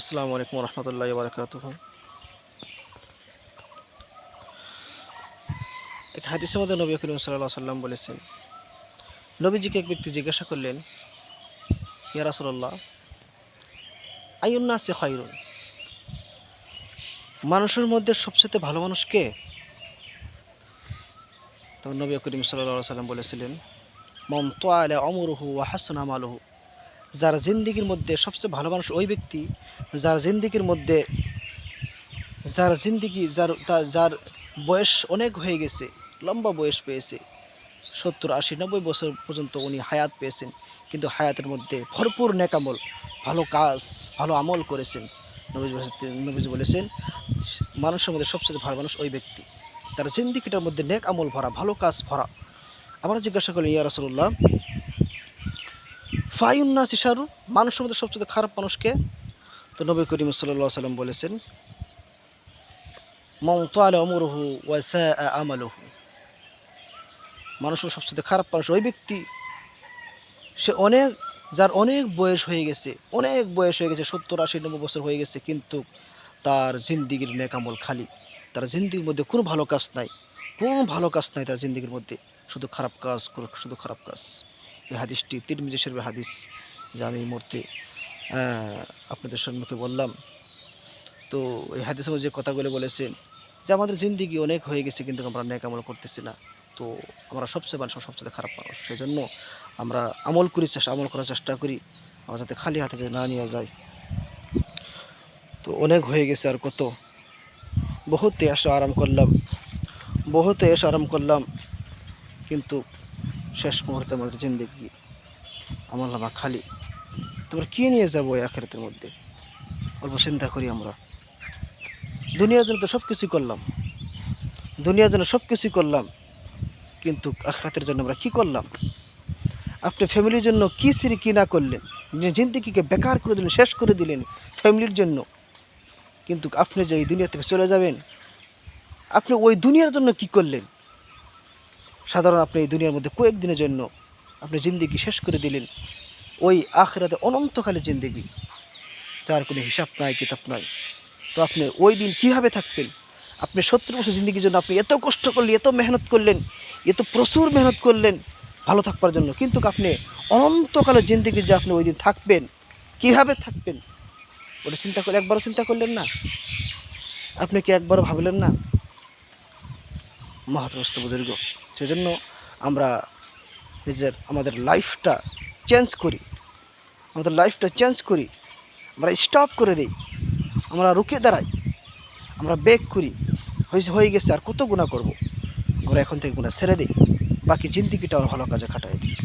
আসসালামু আলাইকুম রহমতুল্লাহ বারকাত এক হাদিসের মধ্যে নবী করিম সাল্লাহ সাল্লাম বলেছেন, নবীজিকে এক ব্যক্তি জিজ্ঞাসা করলেন, ইয়া রাসুল্লাহ আইউন্না সে খাইরুন মানুষের মধ্যে সবচেয়ে ভালো মানুষ কে? তখন নবী করিম সাল্লাহ সাল্লাম বলেছিলেন মম তোয়ালে অমরহু ওয়াহাসুন আমালহু যার জিন্দিগির মধ্যে সবচেয়ে ভালো মানুষ ওই ব্যক্তি, যার জিন্দিগির মধ্যে, যার জিন্দিগি, যার যার বয়স অনেক হয়ে গেছে, লম্বা বয়স পেয়েছে, সত্তর, আশি, নব্বই বছর পর্যন্ত উনি হায়াত পেয়েছেন। কিন্তু হায়াতের মধ্যে ভরপুর নেকামল, ভালো কাজ, ভালো আমল করেছেন। নবীজ নবীজ বলেছেন, মানুষের মধ্যে সবচেয়ে ভালো মানুষ ওই ব্যক্তি। তার জিন্দিগিটার মধ্যে নেক আমল ভরা, ভালো কাজ ভরা। আমরা জিজ্ঞাসা করলেন ইয়া রসুল্লাহ ফায়ুন্না সিসারু মানুষের মধ্যে সবচেয়ে খারাপ মানুষকে তো নবী করিম সাল্লাহ সাল্লাম বলেছেন মমতাল অমরহু ওয়াসা আমালহু। মানুষের সবচেয়ে খারাপ মানুষ ওই ব্যক্তি, সে অনেক, যার অনেক বয়স হয়ে গেছে, অনেক বয়স হয়ে গেছে, সত্তর, আশি, নব্বই বছর হয়ে গেছে, কিন্তু তার জিন্দিগির নেকামল খালি। তার জিন্দিগির মধ্যে কোনো ভালো কাজ নাই, কোনো ভালো কাজ নাই তার জিন্দিগির মধ্যে। শুধু খারাপ কাজ, শুধু খারাপ কাজ। এই হাদিসটি তিরমিজি শরীফের হাদিস যা আমি এই মুহূর্তে আপনাদের সম্মুখে বললাম। তো এই হাদিসের যে কথাগুলো বলেছেন যে আমাদের জিন্দিগি অনেক হয়ে গেছে কিন্তু আমরা ন্যাক আমল করতেছি না। তো আমরা সবচেয়ে মানুষ সবচেয়ে খারাপ মানুষ। সেই জন্য আমরা আমল করি, চেষ্টা, আমল করার চেষ্টা করি। আমরা যাতে খালি হাতে না নিয়ে যায় তো অনেক হয়ে গেছে আর কত। বহুত এসে আরাম করলাম, বহুত এসে আরাম করলাম। কিন্তু শেষ মুহূর্তে আমাদের জিন্দগি, আমার নামা খালি। তোমরা কী নিয়ে যাব ওই আখেরাতের মধ্যে? অল্প চিন্তা করি আমরা। দুনিয়ার জন্য তো সব কিছুই করলাম। দুনিয়ার জন্য সব কিছুই করলাম। কিন্তু আখেরাতের জন্য আমরা কি করলাম? আপনি ফ্যামিলির জন্য কি সিরি কী না করলেন? জিন্দিগিকে বেকার করে দিলেন, শেষ করে দিলেন ফ্যামিলির জন্য। কিন্তু আপনি যে এই দুনিয়া থেকে চলে যাবেন, আপনি ওই দুনিয়ার জন্য কি করলেন? সাধারণ আপনি এই দুনিয়ার মধ্যে কয়েকদিনের জন্য আপনি জিন্দিগি শেষ করে দিলেন। ওই আখরাতে অনন্তকালের জিন্দিগি। যার কোনো হিসাব নাই, কিতাব নাই। তো আপনি ওই দিন কীভাবে থাকতেন? আপনি সত্তর বছর জিন্দিগির জন্য আপনি এত কষ্ট করলেন, এত মেহনত করলেন, এত প্রচুর মেহনত করলেন ভালো থাকবার জন্য। কিন্তু আপনি অনন্তকালের জিন্দিগি যে আপনি ওই দিন থাকবেন, কীভাবে থাকবেন? ওটা চিন্তা করে একবারও চিন্তা করলেন না? আপনি কি একবারও ভাবলেন না? মহাতমস্ত বুজুর্গ। সেজন্য আমরা নিজের, আমাদের লাইফটা চেঞ্জ করি। আমাদের লাইফটা চেঞ্জ করি। আমরা স্টপ করে দিই। আমরা রুকে দাঁড়াই। আমরা বেক করি। হয়ে গেছে, আর কত গুণা করব? আমরা এখন থেকে গুণা ছেড়ে দিই। বাকি জিন্দিগিটা ভালো কাজে খাটাই দিই।